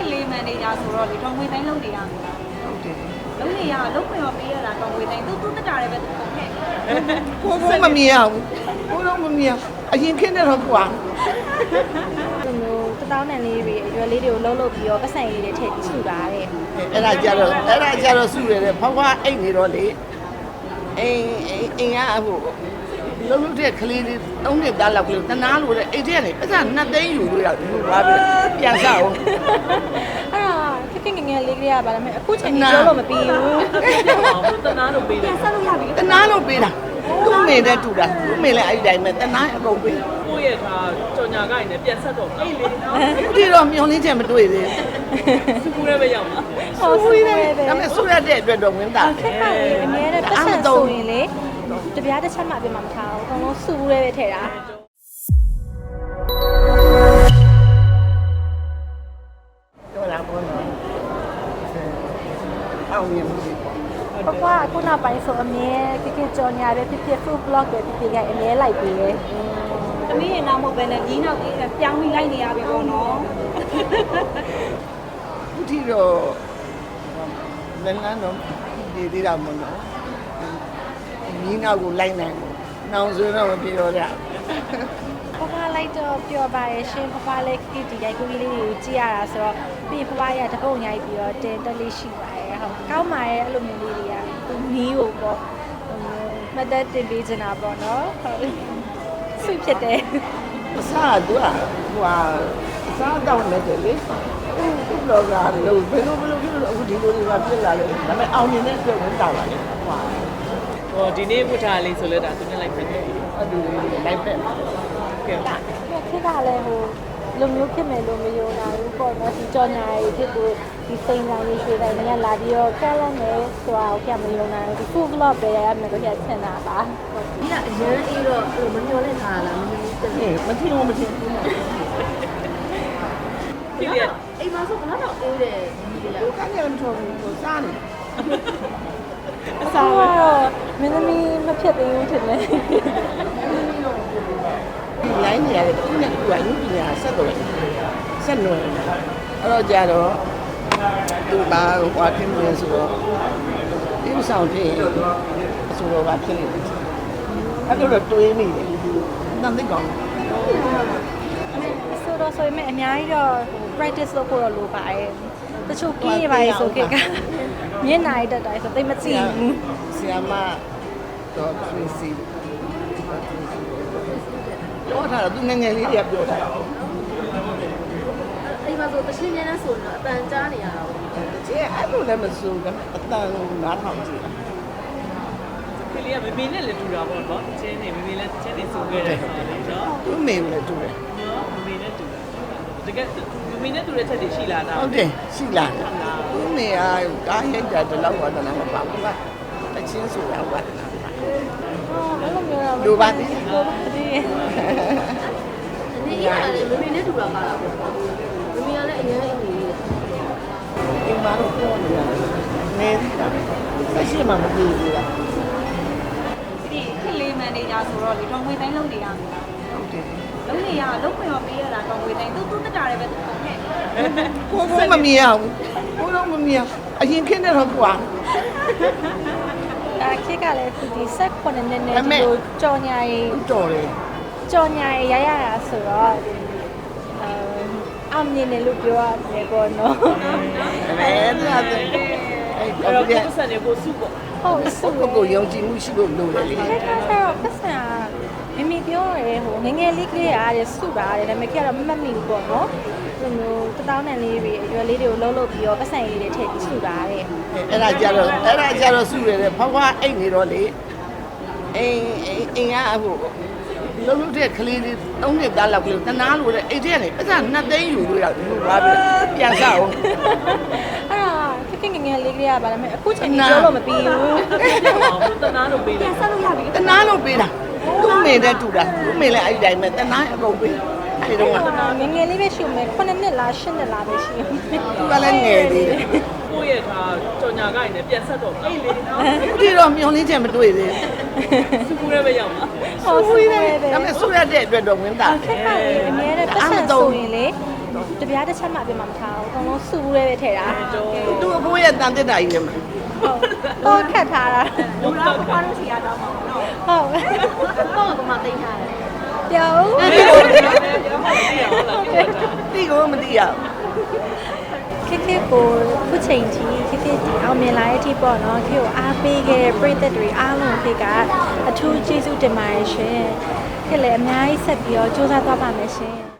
ခင်လေးမန်နေဂျာဆိုတော့လေတော်ငွေတိုင်းလုပ်နေရမှာဟုတ်တယ်လုပ်နေရလုပ်ခွင့်ရောပေးရတာတော်ငွေတိုင်းသူသူတက်တာလည်းပဲသူကုန်ခဲ့ကိုဘုံမမြင်ရဘူးကိုလုံးမမြင်အရင်ခင်းနေတော့ကွာဒီလိုတသားနံလေးတွေအရွယ်လေးတွေကိုလှုပ်လှုပ်ပြီးတော့ပတ်စံလေးတွေထည့်စုတာတဲ့အဲ့ဒါကြတော့အဲ့ဒါကြတော့စုရတယ်ဖွားဖွားအိတ်နေတော့လေအိမ်အိမ်ကဟို လုံးလုံးတဲ့ကလေးလေးသုံးနှစ်သားလောက်ကလေးတနာလို့တဲ့အိတ်ထဲကနေပတ်စံနှစ်သိန်းယူလို့ရယူသွားပြီပြန်စားအောင်အဲ့ဒါခက်ခက်ငယ်ငယ်လေးကလေးကပါလားမအခုချိန်ကြီးပြောလို့မပြီးဘူးတနာလို့ပေးတယ်ဆက်လို့ရပြီတနာလို့ပေးတာသူ့မေတဲ့တူတာသူ့မေလည်းအဲ့ဒီတိုင်းပဲတနာအကုန်ပေးကိုယ့်ရဲ့ထားကြော်ညာကိုင်းနဲ့ပြန်ဆက်တော့အေးလေနော်အခုဒီတော့မျောလင်းချက်မတွေ့သေးစကူရဲပဲရောက်မှာဟောဆူရဲတယ်ဘူးဒါပေမဲ့ဆူရတဲ့အတွက်တော့ဝင်တာခက်ခက်လေးအများနဲ့ပတ်စံဆိုရင်လေတပြားတစ်ချက်မှအပြစ်မှမထားဘူးအ ကုန်လုံးစူရဲပဲထည့်တာပြောတာပေါ့နော်အောင်မြင်မှုတွေပေါ့ဘကွာအခုနောက်ပိုင်းဆိုအမြဲခက်ခက်ကြော်ညာပဲဖြစ်ဖြစ် food blog ပဲဖြစ်ဖြစ်ကအမြဲလိုက်ပြီးတယ်သမီးရဲ့နောက်မဟုတ်ပဲနဲ့ဒီနောက်ကြီးပြောင်းပြီးလိုက်နေရပြီပေါ့နော်အခုထိတော့လန်းလန်းတော့ဒီသေးတာမဟုတ်နော်ညီနောက်ကိုလိုက်နိုင်ဘူး နောင်ဆိုတော့မပြောရဖဖလိုက်တော့ပျော်ပါရဲ့ရှင်ဖဖလေးကိတီရိုက်ကူးလေးတွေကိုကြည့်ရတာဆိုတော့ပြီးဖဖရတပုတ်ရိုက်ပြီးတော့တင်တက်လေးရှိပါရဲ့ဟုတ်ကောင်းပါရဲ့အဲ့လိုမျိုးလေးတွေကသူနီးကိုပေါ့မတ်တက်တင်ပေးချင်တာပေါ့နော်ဟုတ်ဆွဖြစ်တယ်အစားကသူကဟိုဟာအစားတောင်းနေတယ်လေသူ့လောကလို့ဘယ်လိုဘယ်လိုဖြစ်လို့အခုဒီလိုတွေကဖြစ်လာလဲဒါပေမဲ့အောင်မြင်တဲ့အတွက်ဝင်တာပါလေဟွာဟော ဒီနေ့ဝတ်ထားလေးဆိုလဲဒါသူနဲ့လိုက်ဖြစ်တယ်အဲ့ဒီလိုက်ပဲကဲခက်တာလည်းဟိုလိုမျိုးဖြစ်မယ်လို့မယုံနိုင်ဘူးပေါ့နော်ဒီကြော်ညာရေးဖြစ်ကိုဒီစိန်ဆိုင်ရေးရွှေတိုင်းတွေကလာပြီးတော့ကဲလန်းနေဆိုတာကိုပြမယုံနိုင်ဘူးဒီ food vlog ပဲရရမယ်လို့ပြချင်တာပါဒီကအရန်အေးတော့မမျောလင့်ထားလားမင်းတက်ဟဲ့မထင်ဘူးမထင်ဘူးဖြစ်ရအိမ်မှာဆိုဘယ်တော့အေးတယ်ဒီကကိုကနေမထော်ဘူးကိုစားနေအ စားကတော့မင်းသမီးမဖြစ်သေးဘူးထင်တယ်ဒီ line နေရတယ်ခုနဲ့ခုကလူပညာဆက်တော့ဆက်နွယ်အဲ့တော့ကြတော့သူပါဟွာဖြစ်နေဆိုတော့ဒီဆောင်ဖြစ်ရင်အဆိုတော်ကဖြစ်နေတယ်အဲ့တော့တွေးနေတယ်နန်းသိကောင်ဆိုတော့ဆိုရင်အများကြီးတော့ practice လုပ်ဖို့တော့လိုပါတယ်တချို့ကင်းရပါလေဆိုခေတ်က မျက်နှာရတက်တိုင်းဆိုသိမကြည့်ဘူးဆီယမတော့ Tracy ပြောတာသူငယ်ငယ်လေးတွေကပြောတာအိမ်မှာဆိုတချင်းချင်းနဲ့ဆိုတော့အပန်ကြားနေရတာပေါ့ကျဲအဲ့လိုလည်းမစိုးဘူးအတန်နားထောင်ကြည့်ကလေးကမမေနဲ့လည်းတူတာပေါ့နော်ချင်းနေမမေလည်းချင်းနေစုခဲ့တယ်ဆိုတော့နော်သူ့မေကိုလည်းတူတယ်နော်မမေနဲ့တူတာ တကယ်မမေနဲ့တူတဲ့ချက်တွေရှိလာတာဟုတ်တယ်ရှိလာတယ်သူ့မေကကားရိုက်တာဒီလောက်ဝါဒနာမပါဘူးကအချင်းဆိုတာဝါဒနာပါအော်အဲ့လိုမျိုးတော့လိုပါသေးတယ်လိုပါသေးတယ်ဒီကလည်းမမေနဲ့တူတာပါလားပေါ့မမေကလည်းအရန်အေးနေတယ်ဒီမှာတော့ပြောနေရတယ်နေသေးတာဆက်ရှိမှမကြည့်ဘူးလားဒီခက်လေးမန်နေဂျာဆိုတော့လေတော့ဝေတိုင်းလုံးနေရမယ်ဟုတ်တယ် လုံးနေရလုံးခွင့်ရောပေးရတာတော့ဝေတိုင်းသူသူတက်တာလည်းပဲပုံခဲ့ကိုကိုမမြင်အောင်ကိုတော့မမြင်အောင်အရင်ခင်းတဲ့တော့ကွာအဲခေတ်ကလည်းသူဒီဆက်9နှစ်နဲ့ဒီလိုကြော်ညာရေးတော်တယ်ကြော်ညာရေးရရတာဆိုတော့အဲအောင်မြင်တယ်လို့ပြောရတယ်ပေါ့နော်အဲ့ဒါအဲ့အဲ့တော့တော့ဒီကိုယ်ဆက်နေကိုစုပေါ့ဟုတ်ဆိုကိုကိုယုံကြည်မှုရှိလို့လို့လေခက်ခက်တော့ပတ်စံ မမီပြောရဲဟိုငငယ်လေးကလေးအားရစုတာတယ်ဒါပေမဲ့ခေတ်ကတော့မမှတ်မိဘူးပေါ့နော်ဒီမျိုးတသောင်းနံလေးတွေအရွယ်လေးတွေကိုလှုပ်လှုပ်ပြီးတော့ပတ်စံလေးတွေထည့်ပြီးစုတာတဲ့အဲ့ဒါကြတော့အဲ့ဒါကြတော့စုရတယ်ဖွားဖွားအိတ်နေတော့လေအိမ်အိမ်ကဟိုလုံးလုံးတဲ့ကလေးလေးသုံးနှစ်သားလောက်ကလေးတနာလို့တဲ့အိတ်ထဲကနေပတ်စံနှစ်သိန်းယူလို့ရယူသွားပြီပြန်စားအောင်အဲ့ဒါခက်ခက်ငယ်ငယ်လေးကလေးကပါလားမအခုချိန်ကြီးပြောလို့မပြီးဘူးတနာလို့ပေးတယ်ဆက်လို့ရပြီတနာလို့ပေးတာ သူ့မေတဲ့တူတာသူ့မေလည်းအဲ့ဒီတိုင်းပဲတနာအကုန်ပေးအဲ့ဒီတော့ကငယ်ငယ်လေးပဲရှိမယ်9နှစ်လား10နှစ်လားပဲရှိမယ်သူကလည်းငယ်သေးတယ်ကိုယ့်ရဲ့ထားကြော်ညာကိုင်းနဲ့ပြန်ဆက်တော့အေးလေနော်အခုဒီတော့မျောလင်းချက်မတွေ့သေးစကူရဲပဲရောက်မှာဟောဆူရဲတယ်ဘူးဒါပေမဲ့ဆူရတဲ့အတွက်တော့ဝင်တာခက်ခက်လေးအများနဲ့ပတ်စံဆိုရင်လေတပြားတစ်ချက်မှအပြစ်မှမထားဘူးအကုန်လုံးစူရဲပဲထည့်တာသူအဖိုးရဲ့တန်တက်တာကြီးလည်းမတော့ခတ်ထားတာလူလားဘာလို့စီရတော့မှာနော် ဟုတ်တော့ကမှတိတ်ထားတယ်ပြောဦးတိကိုမသိရဘူးခက်ခက်ကိုခုချိန်ထိခက်ခက်ဒီအောင်မြင်လာတဲ့အထိပေါ့နော်ခေကိုအားပေးခဲ့တဲ့ပရိသတ်တွေအားလုံးခေကအထူးကျေးဇူးတင်ပါတယ်ရှင်ခက်လည်းအများကြီးဆက်ပြီးတော့စူးစမ်းသွားပါမယ်ရှင်